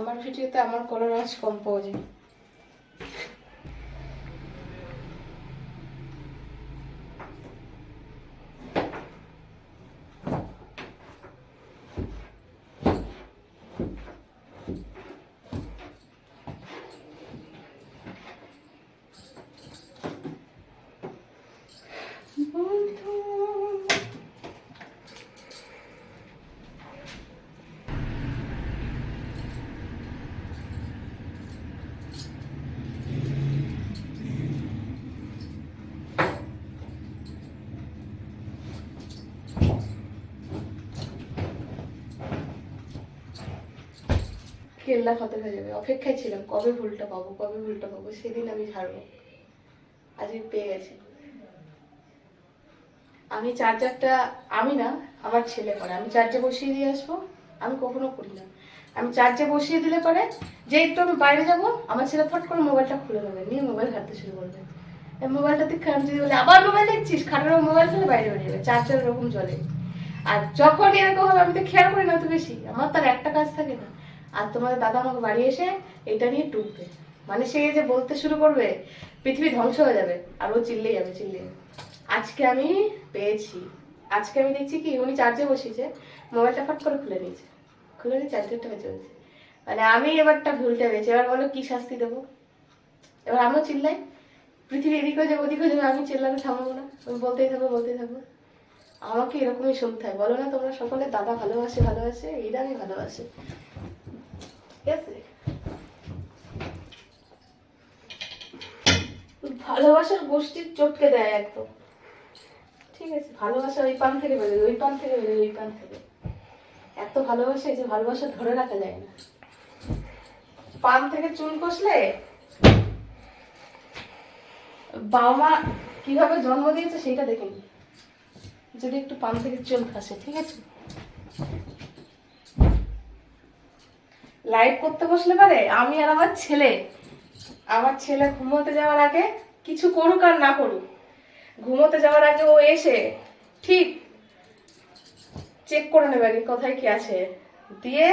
আমার ভিডিওতে আমার কলার আওয়াজ কম পাওয়া যায়। বন্ধু কেল্লা ফতে হয়ে যাবে। অপেক্ষায় ছিলাম, কবে ভুলটা পাবো, কবে ভুলটা পাবো, সেদিন আমি ছাড়বো। আজকে পেয়ে গেছি। আমি চার্জারটা, আমি না, আমার ছেলে করে। আমি চার্জে বসিয়ে দিয়ে আসব, আমি কখনো করি না। আমি চার্জে বসিয়ে দিলে পরে, যে একটু আমি বাইরে যাব, আমার ছেলে ফট করে মোবাইলটা খুলে নেবে, নিয়ে মোবাইল ঘাটতে শুরু করবে। মোবাইলটা দেখে আমি যদি বলি, আবার মোবাইল দেখছিস? খাটার মোবাইল ফেলে বাইরে বেরিয়ে যাবে। চার্জার এরকম চলে আর যখন এরকম হবে, আমি তো খেয়াল করি না তো বেশি। আমার তার একটা কাজ থাকে না। আর তোমাদের দাদা আমাকে বাড়ি এসে এটা নিয়ে টুকবে। মানে সে যে বলতে শুরু করবে, পৃথিবী ধ্বংস হয়ে যাবে। আর ও চিল্লেই যাবে চিল্লে আজকে আমি পেয়েছি। আজকে আমি দেখছি কি, উনি চার্জে বসিয়েছে, মোবাইলটা ফট করে খুলে নিয়েছে। খুলে নিয়ে চার্জারটা বেঁচে গেছে মানে আমি এবারটা ভুলটা পেয়েছি। এবার বলো, কি শাস্তি দেবো? এবার আমিও চিল্লাই। পৃথিবী এদিক হয়ে যাবে, ওদিক যাবে, আমি চিল্লাতে থামবো না। আমি বলতেই থাকব বলতেই থাকব। আমাকে এরকমই শুনতে হয়। বলো না তোমরা সকলে, দাদা ভালোবাসে ভালোবাসে আমি ভালোবাসে। ঠিক আছে। ভালোবাসার গোষ্ঠীর চটকে দেয় একদম। ঠিক আছে, ভালোবাসা ওই পান থেকে বেরোয়, ওই পান থেকে বেরোয়, ওই পান থেকে। এত ভালোবাসে যে ভালোবাসা ধরে রাখা যায় না। পান থেকে চুন কষলে বাবা মা কীভাবে জন্ম দিয়েছে সেটা দেখে নি যদি একটু পান থেকে চুল খাসে, ঠিক আছে? লাইভ করতে বসলে পারে? আমি আর আমার ছেলে। আমার ছেলে ঘুমোতে যাওয়ার আগে কিছু করুক আর না করুক। ঘুমোতে যাওয়ার আগে ও এসে ঠিক চেক করে নেবে আগে কোথায় কি আছে। দিয়ে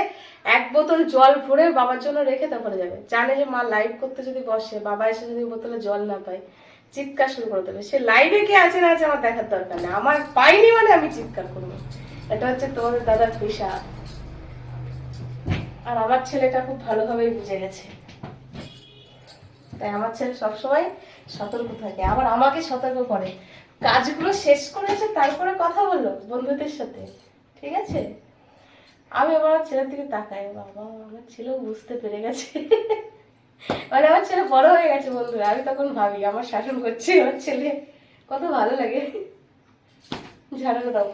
এক বোতল জল ভরে বাবার জন্য রেখে তারপরে যাবে। জানে যে মা লাইভ করতে যদি বসে, বাবা এসে যদি বোতলে জল না পায়, চিৎকার শুরু করে দেবে। সে লাইভে কি আছে না আছে আমার দেখার দরকার নেই। আমার পাইনি মানে আমি চিৎকার করব। এটা হচ্ছে তোমাদের দাদার পেশা। আর আমার ছেলেটা খুব ভালোভাবেই বুঝে গেছে। তাই আমার ছেলে সবসময় সতর্ক থাকে, আবার আমাকে সতর্ক করে। কাজগুলো শেষ করেছে তারপরে কথা বলল বন্ধুদের সাথে, ঠিক আছে? আমি আমার ছেলের দিকে তাকাই, বাবা, আমার ছেলেও বুঝতে পেরে গেছে। মানে আমার ছেলে বড় হয়ে গেছে বন্ধুরা, আমি তখন ভাবি, আমার শাসন করছে, আমার ছেলে, কত ভালো লাগে। ঝাড়ু দাও।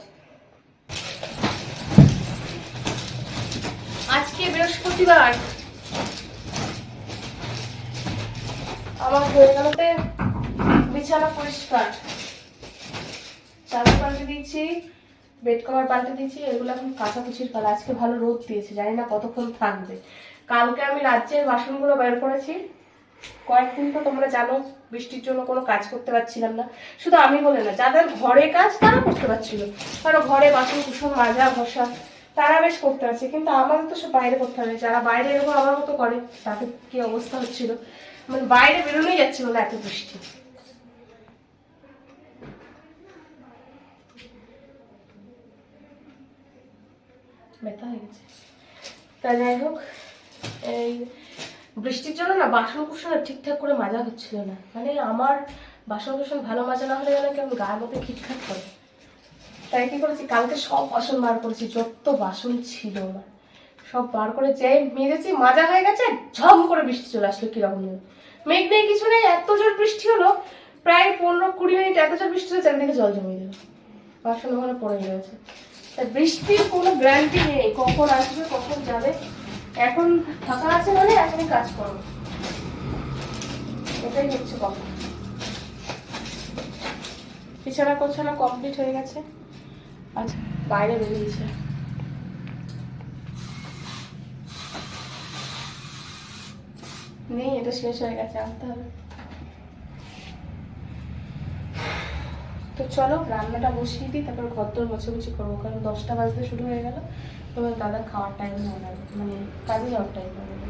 আজকে বৃহস্পতিবার। আমার হয়ে গেলতে বিছানা পরিষ্কার। চাদর পাল্টে দিচ্ছি বেড কভার পাল্টে দিচ্ছি এগুলো এখন কাঁচাকুচির পালা আজকে ভালো রোদ দিয়েছে, জানি না কতক্ষণ থাকবে। কালকে আমি রাজ্যের বাসনগুলো বের করেছি। কয়েকদিন তো তোমরা জানো, বৃষ্টির জন্য কোনো কাজ করতে পারছিলাম না। শুধু আমি বলে না, যাদের ঘরে কাজ তারা করতে পারছিল। কারও ঘরে বাসন কুসন মাজা ঘষা তারা বেশ করতে পারছে, কিন্তু আমার তো সব বাইরে করতে হবে যারা বাইরে এরকম আমার মতো করে, তাদের কি অবস্থা হচ্ছিল? মানে বাইরে বেরোনোই যাচ্ছিল না এত বৃষ্টি। ব্যথা হয়ে গেছে। তা যাই হোক, এই বৃষ্টির জন্য না বাসন কুসন ঠিকঠাক করে মাজা হচ্ছিল না। মানে আমার বাসন কুসন ভালো মাজা না হলে যেন কেমন গায়ের মধ্যে খিটখাট করে। তাই কি করেছি? কালকে সব বাসন বার করেছি, যত বাসন ছিল আমার। সব বার করে যাই মেরেছি মাজা হয়ে গেছে, ঝম করে বৃষ্টি চলে আসলো কীরকম যেন। মেঘ নেই, কিছু নেই, এত জোর বৃষ্টি হলো, প্রায় পনেরো কুড়ি মিনিট এত জোর বৃষ্টি হলো, চারিদিকে জল জমিয়ে দিল বাসন ওখানে পড়ে গেছে। তা বৃষ্টির কোনো গ্যারান্টি নেই, কখন আসবে, কখন যাবে। এখন ফাঁকা আছে মানে এখনই কাজ করো। এটাই হচ্ছে কথা। বিছানা কোছানা কমপ্লিট হয়ে গেছে। আচ্ছা বাইরে বেরিয়েছে। নেই, এটা শেষ হয়ে গেছে, আনতে হবে। তো চলো, রান্নাটা বসিয়ে দিই, তারপর ঘর তোর মোছামুছি করব, কারণ দশটা বাজতে শুরু হয়ে গেল। তোমার দাদা খাওয়ার টাইম হয়ে যাবে মানে কাজে যাওয়ার টাইম হয়ে না